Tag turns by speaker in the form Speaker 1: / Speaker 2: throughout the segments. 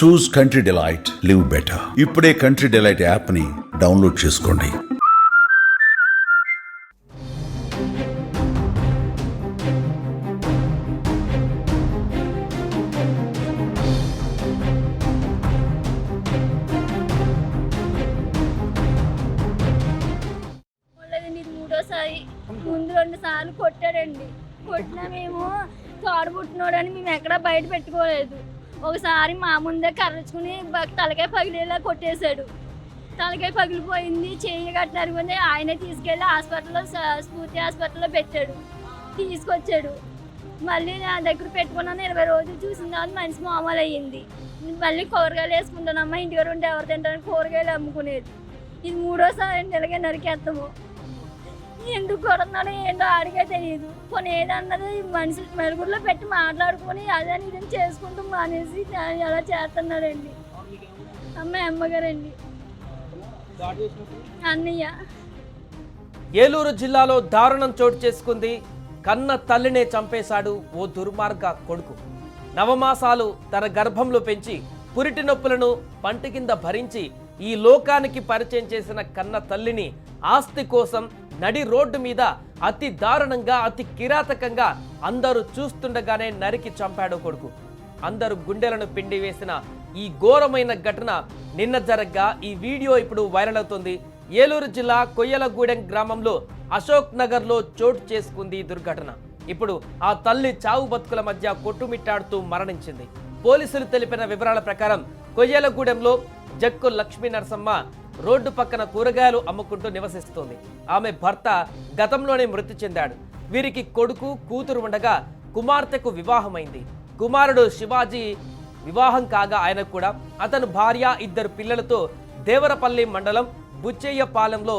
Speaker 1: Choose country delight live better ఇప్పుడే country delight యాప్ని download చేసుకోండి.
Speaker 2: ముందు రెండు సార్లు కొట్టాడండి కొట్టినా మేము తోడబుట్టినోడని మేము ఎక్కడా బయట పెట్టుకోలేదు. ఒకసారి మా ముందే కర్రచుకుని తలకాయ పగిలేలా కొట్టేశాడు. తలకాయ పగిలిపోయింది చేయి చెయ్యి కట్టినరుగుంది ఆయనే తీసుకెళ్ళి హాస్పిటల్లో స్ఫూర్తి హాస్పిటల్లో పెట్టాడు. తీసుకొచ్చాడు. మళ్ళీ నా దగ్గర పెట్టుకున్నాను ఇరవై రోజులు చూసిన తర్వాత మనిషి మామూలు అయ్యింది మళ్ళీ కూరగాయలు వేసుకుంటానమ్మా ఇంటికి ఉంటే ఎవరు తింటారని కూరగాయలు అమ్ముకునేది. ఇది మూడోసారి అండి ఇలాగే నరికేస్తాము ఎందుకు కొడుతున్నాడో ఏంటో ఆడిగే తెలియదు పోనీ ఏదన్నది మనిషి మెరుగుల్లో పెట్టి మాట్లాడుకొని అదని ఇదని చేసుకుంటూ మానేసి అలా చేస్తున్నాడండి. అమ్మాయి అమ్మగారండి. అన్నయ్య.
Speaker 3: ఏలూరు జిల్లాలో దారుణం చోటు చేసుకుంది. కన్న తల్లినే చంపేశాడు ఓ దుర్మార్గ కొడుకు. నవమాసాలు తన గర్భంలో పెంచి పురిటి నొప్పులను పంటి కింద భరించి ఈ లోకానికి పరిచయం చేసిన కన్న తల్లిని ఆస్తి కోసం నడి రోడ్డు మీద అతి దారుణంగా అతి కిరాతకంగా అందరూ చూస్తుండగానే నరికి చంపాడు కొడుకు. అందరూ గుండెలను పిండి వేసిన ఈ ఘోరమైన ఘటన నిన్న జరగ్గా. ఈ వీడియో ఇప్పుడు వైరల్ అవుతుంది. ఏలూరు జిల్లా కొయ్యలగూడెం గ్రామంలో అశోక్ నగర్లో చోటు చేసుకుంది ఈ దుర్ఘటన. ఇప్పుడు ఆ తల్లి చావు బతుకుల మధ్య కొట్టుమిట్టాడుతూ మరణించింది. పోలీసులు తెలిపిన వివరాల ప్రకారం కొయ్యలగూడెంలో జక్కు లక్ష్మీ నరసమ్మ రోడ్డు పక్కన కూరగాయలు అమ్ముకుంటూ నివసిస్తోంది. ఆమె భర్త గతంలోనే మృతి చెందాడు. వీరికి కొడుకు కూతురు ఉండగా కుమార్తెకు వివాహమైంది. కుమారుడు శివాజీ వివాహం కాగా ఆయనకు కూడా అతను భార్య ఇద్దరు పిల్లలతో దేవరపల్లి మండలం బుచ్చయ్యపాలెంలో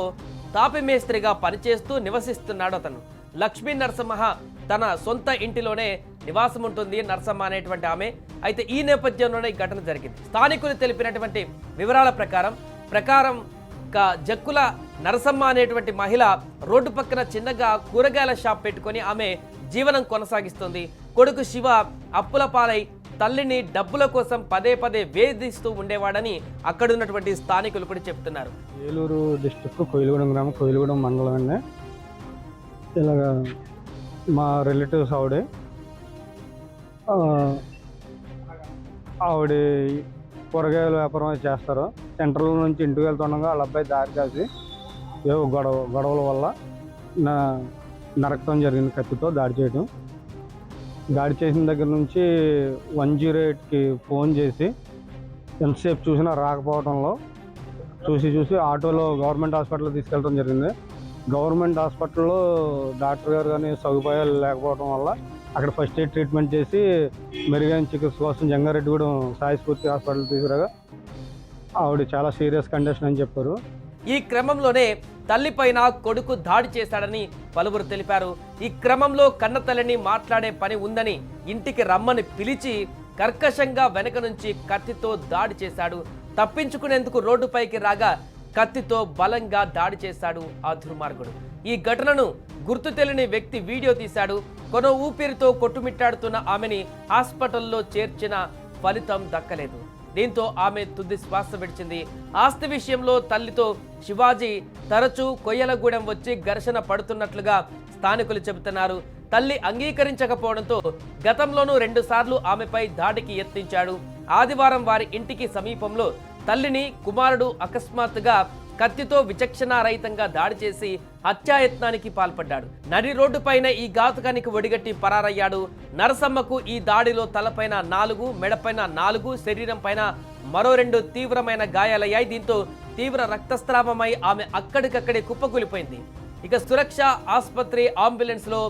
Speaker 3: తాపిమేస్త్రిగా పనిచేస్తూ నివసిస్తున్నాడు అతను. లక్ష్మీ నరసింహ తన సొంత ఇంటిలోనే నివాసం ఉంటుంది నరసమ్మ అనేటువంటి ఆమె. అయితే ఈ నేపథ్యంలోనే ఈ ఘటన జరిగింది. స్థానికులు తెలిపినటువంటి వివరాల ప్రకారం ప్రకారం జక్కుల నరసమ్మ అనేటువంటి మహిళ రోడ్డు పక్కన చిన్నగా కూరగాయల షాప్ పెట్టుకొని ఆమె జీవనం కొనసాగిస్తుంది. కొడుకు శివ అప్పుల పాలై తల్లిని డబ్బుల కోసం పదే పదే వేధిస్తూ ఉండేవాడని అక్కడున్నటువంటి స్థానికులు కూడా చెప్తున్నారు.
Speaker 4: ఏలూరు డిస్టిక్ కోయిలగూడెం గ్రామం కోయిలగూడెం మండలం అండి. ఇలాగ మా రిలేటివ్స్ ఆవిడే ఆవిడ కూరగాయల వ్యాపారం చేస్తారు. సెంట్రల్ నుంచి ఇంటికి వెళ్తుండగా వాళ్ళ అబ్బాయి దారి కాసి ఏవో గొడవ గొడవల వల్ల నా నరకటం జరిగింది కత్తితో దాడి చేయడం దాడి చేసిన దగ్గర నుంచి వన్ జీరో ఎయిట్కి ఫోన్ చేసి ఎంతసేపు చూసినా రాకపోవడంలో చూసి చూసి ఆటోలో గవర్నమెంట్ హాస్పిటల్ తీసుకెళ్ళడం జరిగింది. గవర్నమెంట్ హాస్పిటల్లో డాక్టర్ గారు కానీ సదుపాయాలు లేకపోవడం వల్ల అక్కడ ఫస్ట్ ఎయిడ్ ట్రీట్మెంట్ చేసి మెరుగైన చికిత్స కోసం జంగారెడ్డిగూడెం సాయి స్ఫూర్తి హాస్పిటల్ తీసుకురాగా ఆవిడ చాలా సీరియస్ కండిషన్ అని చెప్పారు.
Speaker 3: ఈ క్రమంలోనే తల్లిపైన కొడుకు దాడి చేశాడని పలువురు తెలిపారు. ఈ క్రమంలో కన్న తల్లిని మాట్లాడే పని ఉందని ఇంటికి రమ్మని పిలిచి కర్కశంగా వెనక నుంచి కత్తితో దాడి చేశాడు. తప్పించుకునేందుకు రోడ్డుపైకి రాగా కత్తితో బలంగా దాడి చేశాడు ఆ దుర్మార్గుడు. ఈ ఘటనను గుర్తు తెలియని వ్యక్తి వీడియో తీశాడు. కొన ఊపిరితో కొట్టుమిట్టాడుతున్న ఆమెని హాస్పిటల్లో చేర్చిన ఫలితం దక్కలేదు. దీంతో ఆమె తుది శ్వాస విడిచింది. ఆస్తి విషయంలో తల్లితో శివాజీ తరచూ కొయ్యలగూడెం వచ్చి ఘర్షణ పడుతున్నట్లుగా స్థానికులు చెబుతున్నారు. తల్లి అంగీకరించకపోవడంతో గతంలోనూ రెండుసార్లు ఆమెపై దాడికి యత్నించాడు. ఆదివారం వారి ఇంటికి సమీపంలో తల్లిని కుమారుడు అకస్మాత్తుగా కత్తితో విచక్షణారహితంగా దాడి చేసి హత్యాయత్నానికి పాల్పడ్డాడు. నడి రోడ్డుపైన ఈ ఘాతుకానికి ఒడిగట్టి పరారయ్యాడు. నరసమ్మకు ఈ దాడిలో తలపైన నాలుగు మెడపైన నాలుగు శరీరం పైన మరో రెండు తీవ్రమైన గాయాలయ్యాయి. దీంతో తీవ్ర రక్తస్రావమై ఆమె అక్కడికక్కడే కుప్పకూలిపోయింది. ఇక సురక్ష ఆసుపత్రి అంబులెన్స్లో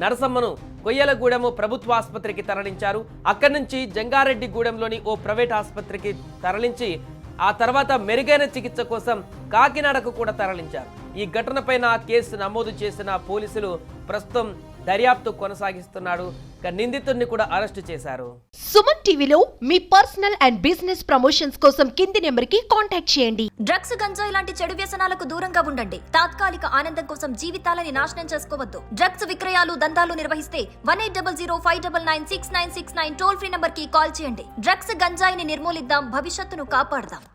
Speaker 3: నరసమ్మను కొయ్యలగూడెము ప్రభుత్వ ఆసుపత్రికి తరలించారు. అక్కడి నుంచి జంగారెడ్డిగూడెంలోని ఓ ప్రైవేట్ ఆసుపత్రికి తరలించి ఆ తర్వాత మెరుగైన చికిత్స కోసం కాకినాడకు కూడా తరలించారు. ఈ ఘటనపైన కేసు నమోదు చేసిన పోలీసులు ప్రస్తుతం దర్యాప్తు కొనసాగిస్తున్నాడు. ఇక నిందితుడిని కూడా అరెస్టు చేశారు.
Speaker 5: సుమన్ టీవీలో మీ పర్సనల్ అండ్ బిజినెస్ ప్రమోషన్స్ కోసం కింది నెంబర్కి కాంటాక్ట్ చేయండి.
Speaker 6: డ్రగ్స్ గంజాయి లాంటి చెడు వ్యసనాలకు దూరంగా ఉండండి. తాత్కాలిక ఆనందం కోసం జీవితాలని నాశనం చేసుకోవద్దు. డ్రగ్స్ విక్రయాలు దందాలు నిర్వహిస్తే one eight double zero five double nine six nine six nine toll free నంబర్కి కాల్ చేయండి. డ్రగ్స్ గంజాయిని నిర్మూలిద్దాం భవిష్యత్తును కాపాడదాం.